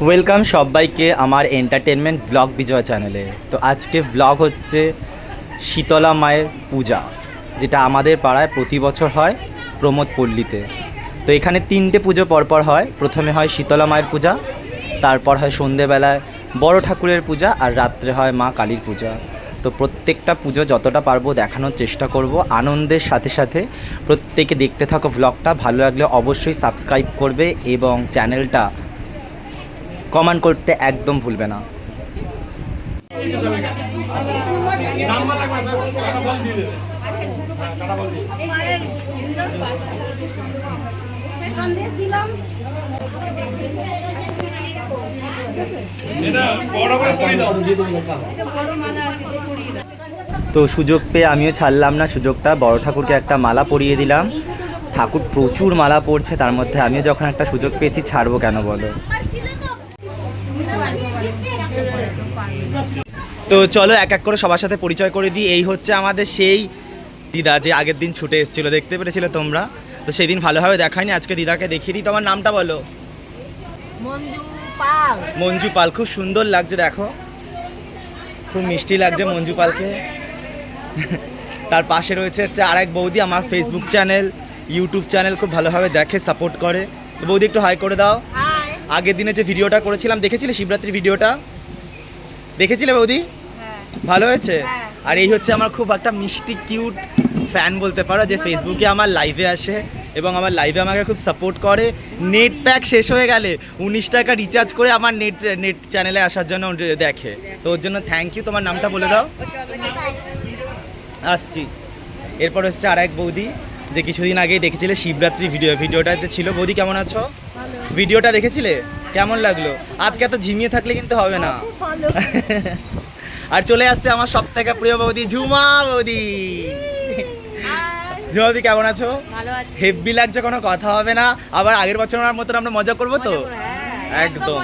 Welcome সবাইকে আমার entertainment blog বিজয় চ্যানেলে তো আজকে ব্লগ হচ্ছে শীতলা মায়ের পূজা, যেটা আমাদের পাড়ায় প্রতি বছর হয় প্রমোদ পল্লীতে। তো এখানে তিনটে পুজো পরপর হয়। প্রথমে হয় শীতলা মায়ের পূজা, তারপর হয় সন্ধেবেলায় বড় ঠাকুরের পূজা, আর রাত্রে হয় মা কালীর পূজা। তো প্রত্যেকটা পুজো যতটা পারব দেখানোর চেষ্টা করব। আনন্দের সাথে সাথে প্রত্যেকে দেখতে থাকো ব্লগটা ভালো লাগলে অবশ্যই সাবস্ক্রাইব করবে এবং চ্যানেলটা কমেন্ট করতে একদম ভুলবে না। তো সুযোগ পেয়ে আমিও ছাড়লাম না সুযোগটা। বড় ঠাকুরকে একটা মালা পরিয়ে দিলাম। ঠাকুর প্রচুর মালা পড়ছে তার মধ্যে আমিও যখন একটা সুযোগ পেয়েছি, ছাড়বো কেন বলো? তো চলো এক এক করে সবার সাথে পরিচয় করে দিই। এই হচ্ছে আমাদের সেই দিদা যে আগের দিন ছুটে এসেছিল দেখতে পেরেছিলে তোমরা? তো সেই দিন ভালোভাবে দেখায়নি আজকে দিদাকে দেখিয়ে দিই। তোমার নামটা বলো। মঞ্জু পাল। খুব সুন্দর লাগছে দেখো। খুব মিষ্টি লাগছে মঞ্জু পালকে। তার পাশে রয়েছে হচ্ছে আরেক বৌদি আমার ফেসবুক চ্যানেল ইউটিউব চ্যানেল খুব ভালোভাবে দেখে সাপোর্ট করে। তো বৌদি একটু হাই করে দাও। আগের দিনে যে ভিডিওটা করেছিলাম দেখেছিলে শিবরাত্রির ভিডিওটা দেখেছিলে বৌদি? হ্যাঁ। ভালো হয়েছে? হ্যাঁ। আর এই হচ্ছে আমার খুব একটা মিষ্টি কিউট ফ্যান বলতে পারো যে ফেসবুকে আমার লাইভে আসে এবং আমার লাইভে আমাকে খুব সাপোর্ট করে। নেট প্যাক শেষ হয়ে গেলে উনিশ টাকা রিচার্জ করে আমার নেট নেট চ্যানেলে আসার জন্য দেখে। তো ওর জন্য থ্যাংক ইউ তোমার নামটা বলে দাও। আসছি। এরপর হচ্ছে আর এক বৌদি। যে কিছুদিন আগেই দেখেছিলে শিবরাত্রি ভিডিও ভিডিওটাতে ছিল। বৌদি কেমন আছো? ভিডিওটা দেখেছিলে? কেমন লাগল? আজকে এত ঝিমিয়ে থাকলে কিন্তু হবে না। আর চলে আসছে আমার সব থেকে প্রিয় বৌদি ঝুমা বৌদি। হাই ঝুমা বৌদি কেমন আছো? হেভি লাগছে কোনো কথা হবে না। আবার আগের বছরের মতন আমরা মজা করব তো? হ্যাঁ, একদম।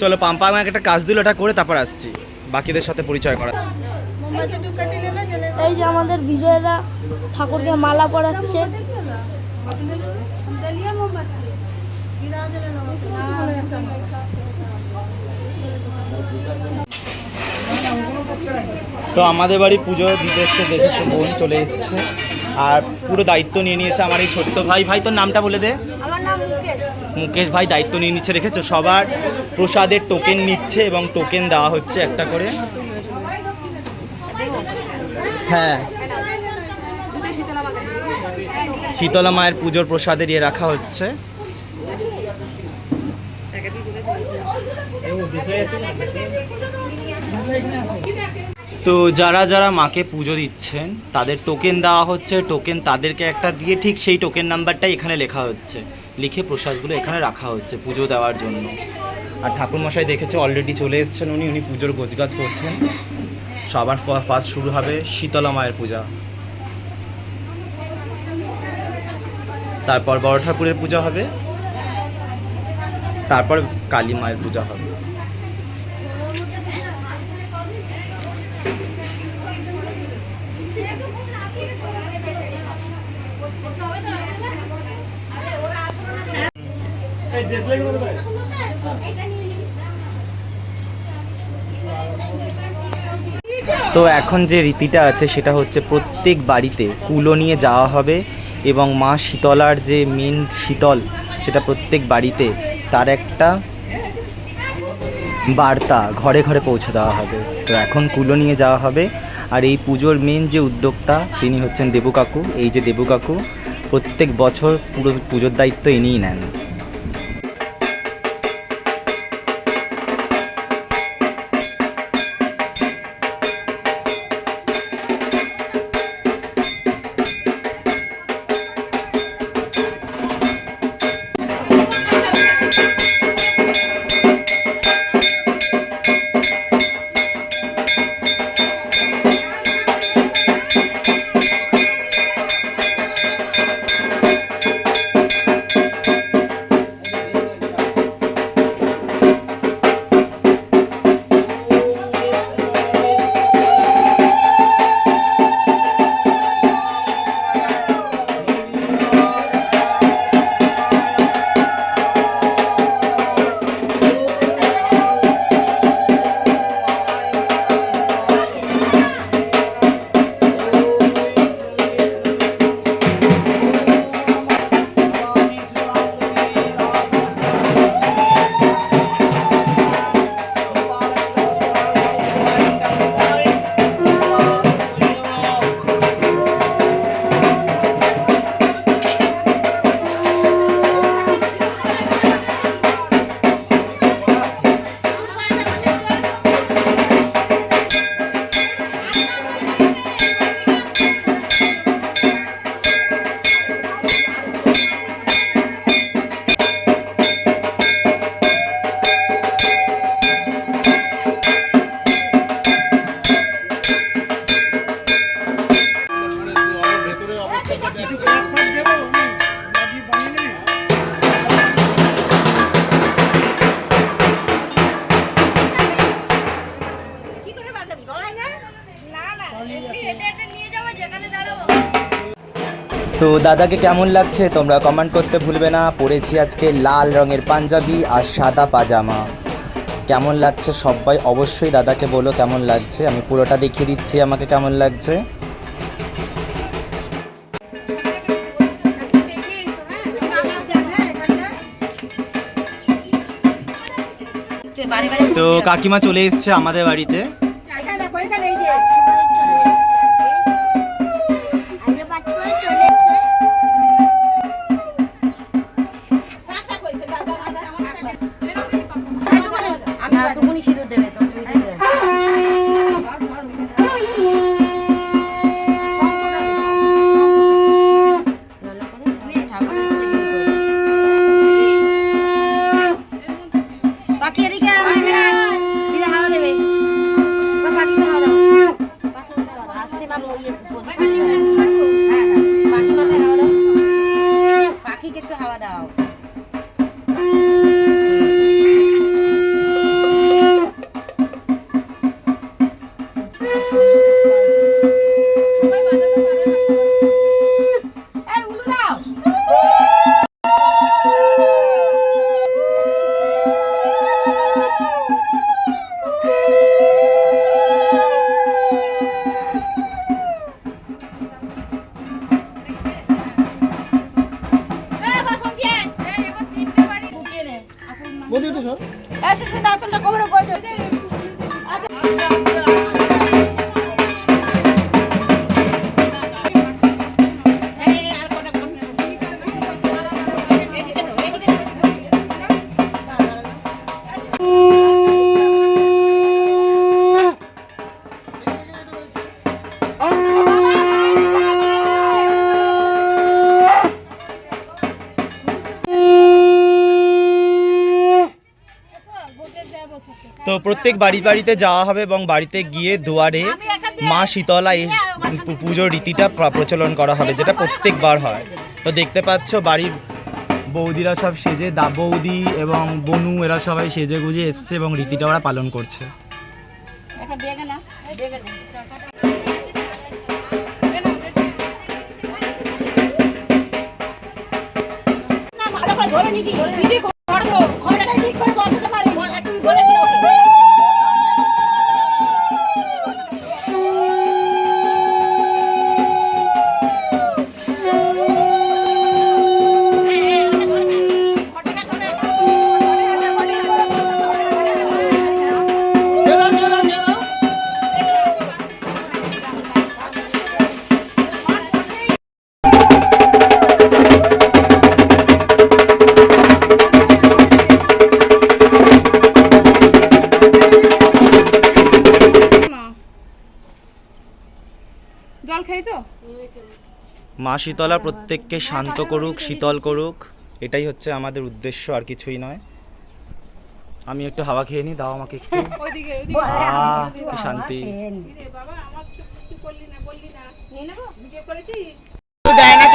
চলো পাম্পা আমাকে একটা কাজ দিল ওটা করে তারপর আসছি। বাকিদের সাথে পরিচয় করা। এই যে আমাদের বিজয়দা ঠাকুরকে মালা পরাচ্ছে। তো আমাদের বাড়ি পুজো দিতে এসছে দেখে তো বোন চলে এসছে। আর পুরো দায়িত্ব নিয়ে নিয়েছে আমার এই ছোট্ট ভাই। ভাই তোর নামটা বলে দে। মুকেশ। মুকেশ ভাই দায়িত্ব নিয়ে নিচ্ছে দেখেছ? সবার প্রসাদের টোকেন নিচ্ছে এবং টোকেন দেওয়া হচ্ছে একটা করে। হ্যাঁ। শীতলা মায়ের পুজোর প্রসাদের ইয়ে রাখা হচ্ছে। তো যারা যারা মাকে পুজো দিচ্ছেন, তাদের টোকেন দেওয়া হচ্ছে। টোকেন তাদেরকে একটা দিয়ে ঠিক সেই টোকেন নাম্বারটাই এখানে লেখা হচ্ছে। লিখে প্রসাদগুলো এখানে রাখা হচ্ছে পুজো দেওয়ার জন্য। আর ঠাকুরমশাই দেখেছে অলরেডি চলে এসছেন উনি। উনি পুজোর গোছগাছ করছেন। সবার ফার্স্ট শুরু হবে শীতলা মায়ের পূজা। তারপর বড় ঠাকুরের পূজা হবে। তারপর কালী মায়ের পূজা হবে। তো এখন যে রীতিটা আছে সেটা হচ্ছে প্রত্যেক বাড়িতে কুলো নিয়ে যাওয়া হবে এবং মা শীতলার যে মেন শীতল সেটা প্রত্যেক বাড়িতে তার একটা বার্তা ঘরে ঘরে পৌঁছে দেওয়া হবে। তো এখন কুলো নিয়ে যাওয়া হবে আর এই পুজোর মেন যে উদ্যোক্তা তিনি হচ্ছেন দেবু কাকু। এই যে দেবু কাকু প্রত্যেক বছর পুরো পুজোর দায়িত্ব ইনিই নেন। তো দাদাকে কেমন লাগছে তোমরা কমেন্ট করতে ভুলবে না। পরেছি আজকে লাল রঙের পাঞ্জাবি আর সাদা পাজামা। কেমন লাগছে সবাই অবশ্যই দাদাকে বলো কেমন লাগছে। আমি পুরোটা দেখিয়ে দিচ্ছি আমাকে কেমন লাগছে। তো কাকিমা চলে এসছে আমাদের বাড়িতে। বাবু, একটু। হ্যাঁ, হ্যাঁ। হাওয়া দাও পাখিকে একটু হাওয়া দাও তো প্রত্যেক বাড়ি বাড়িতে যাওয়া হবে এবং বাড়িতে গিয়ে দুয়ারে মা শীতলা এই পুজোর রীতিটা প্রচলন করা হবে, যেটা প্রত্যেকবার হয়। তো দেখতে পাচ্ছ বাড়ির বৌদিরা সব সেজে, দা বৌদি এবং বনু, এরা সবাই সেজে গুজে এসছে এবং রীতিটা ওরা পালন করছে। জল মা শীতলা প্রত্যেককে শান্ত করুক শীতল করুক এটাই হচ্ছে আমাদের উদ্দেশ্য আর কিছুই নয়। আমি একটু হাওয়া খেয়ে নিই দাও আমাকে একটু। ওইদিকে ওইদিকে। কি শান্তি। দেয় আমার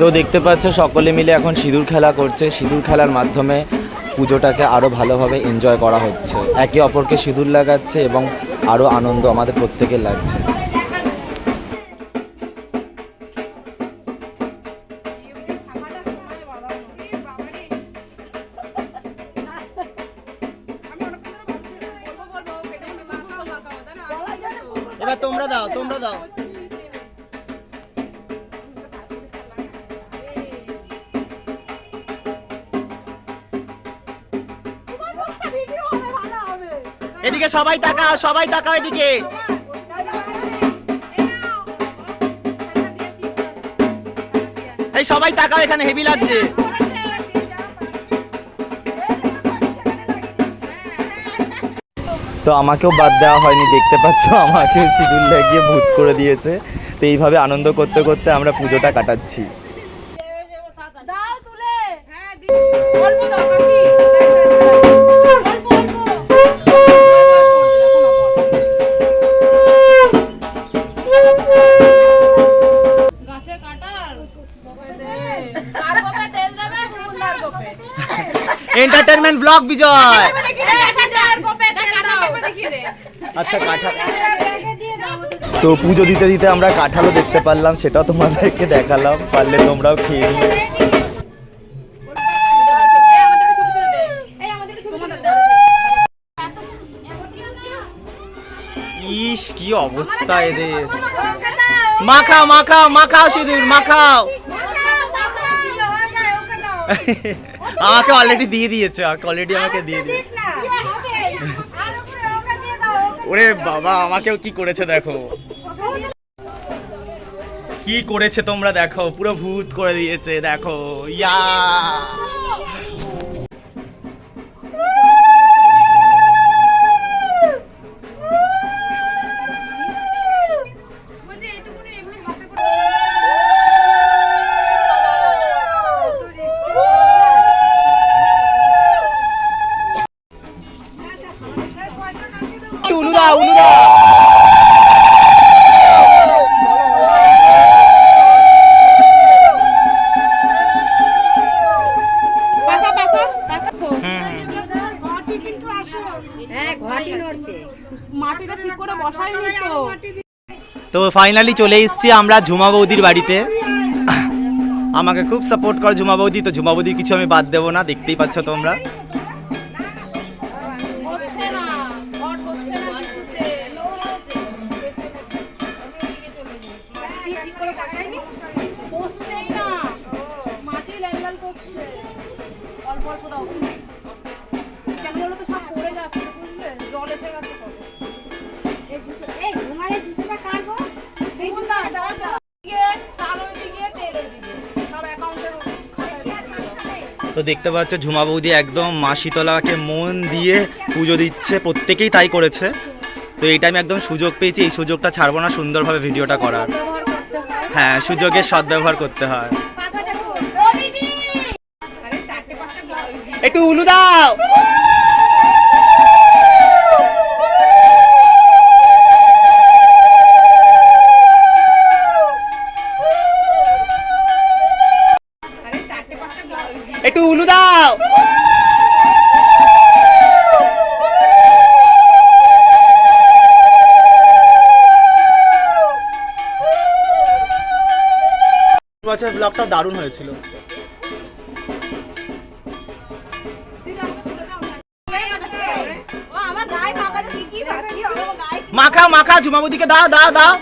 তো দেখতে পাচ্ছ, সকলে মিলে এখন সিঁদুর খেলা করছে। সিঁদুর খেলার মাধ্যমে পুজোটাকে আরও ভালোভাবে এনজয় করা হচ্ছে। একে অপরকে সিঁদুর লাগাচ্ছে এবং আরও আনন্দ আমাদের প্রত্যেকের লাগছে। এদিকে সবাই তাকাও সবাই তাকাও এদিকে। এই সবাই তাকাও এখানে হেভি লাগছে। তো আমাকেও বাদ দেওয়া হয়নি দেখতে পাচ্ছ আমাকেও সিঁদুর লাগিয়ে ভূত করে দিয়েছে। তো তো এইভাবে আনন্দ করতে করতে আমরা পুজোটা কাটাচ্ছি। দাও তুলে। হ্যাঁ ব্লগ বিজয় আচ্ছা কাঁঠাল তো পুজো দিতে দিতে আমরা কাঁঠালও দেখতে পারলাম সেটাও তোমাদেরকে দেখালাম পারলে তোমরাও খেয়ে নিও ইস কি অবস্থা এদের মাখাও মাখাও মাখাও সিঁদুর মাখাও আমাকে অলরেডি দিয়ে দিয়েছে অলরেডি আমাকে দিয়ে দিয়েছে। ওরে বাবা আমাকেও কি করেছে দেখো। কি করেছে তোমরা দেখো পুরো ভূত করে দিয়েছে দেখো ইয়া। মাটিটা ঠিক করে বসাইনি তো। তো ফাইনালি চলে এসেছি আমরা ঝুমা বৌদির বাড়িতে। আমাকে খুব সাপোর্ট করে ঝুমা বৌদি তো ঝুমা বৌদির কিছু আমি বাদ দেবো না দেখতেই পাচ্ছ তোমরা। হচ্ছে না ঘট তো দেখতে পাচ্ছ ঝুমা বৌদি একদম মা শীতলাকে মন দিয়ে পুজো দিচ্ছে প্রত্যেকেই তাই করেছে। তো এইটা আমি একদম সুযোগ পেয়েছি এই সুযোগটা ছাড়বো না সুন্দরভাবে ভিডিওটা করার। হ্যাঁ সুযোগের সদ্ব্যবহার করতে হয়। একটু উলু দাও! বছর ব্লগটা দারুণ হয়েছিল। মাখা মাখা ঝুমাবুদিকে দাও দাও দাও।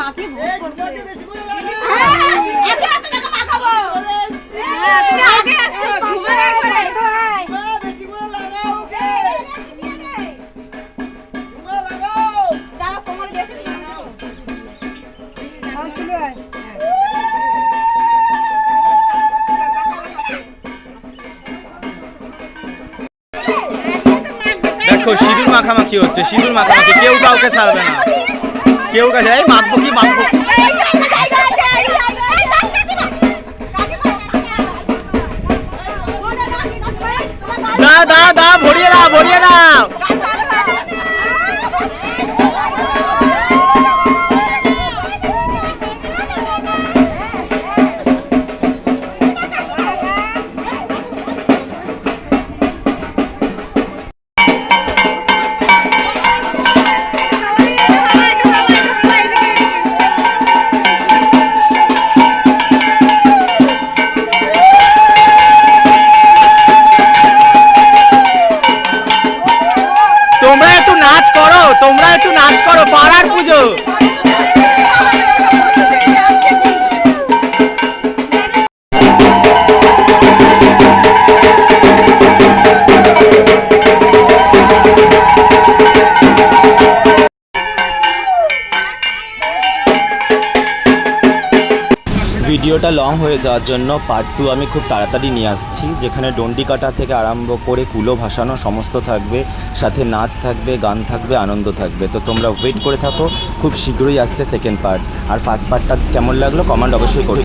মাখি দেখো সিঁদুর মাখামাখি হচ্ছে সিঁদুর মাখামাখি, কেউ কাউকে ছাড়বে না। কেউ কাছে, এই মাখবো কি মাখবো? দা দা দা ভরিয়ে দাও ভরিয়ে দাও। ভিডিওটা লং হয়ে যাওয়ার জন্য পার্ট টু আমি খুব তাড়াতাড়ি নিয়ে আসছি, যেখানে ডন্ডি কাটা থেকে আরম্ভ করে কুলো ভাসানো সমস্ত থাকবে, সাথে নাচ থাকবে, গান থাকবে, আনন্দ থাকবে। তো তোমরা ওয়েট করে থাকো, খুব শীঘ্রই আসছে সেকেন্ড পার্ট আর ফার্স্ট পার্টটা কেমন লাগল কমান্ড অবশ্যই করো।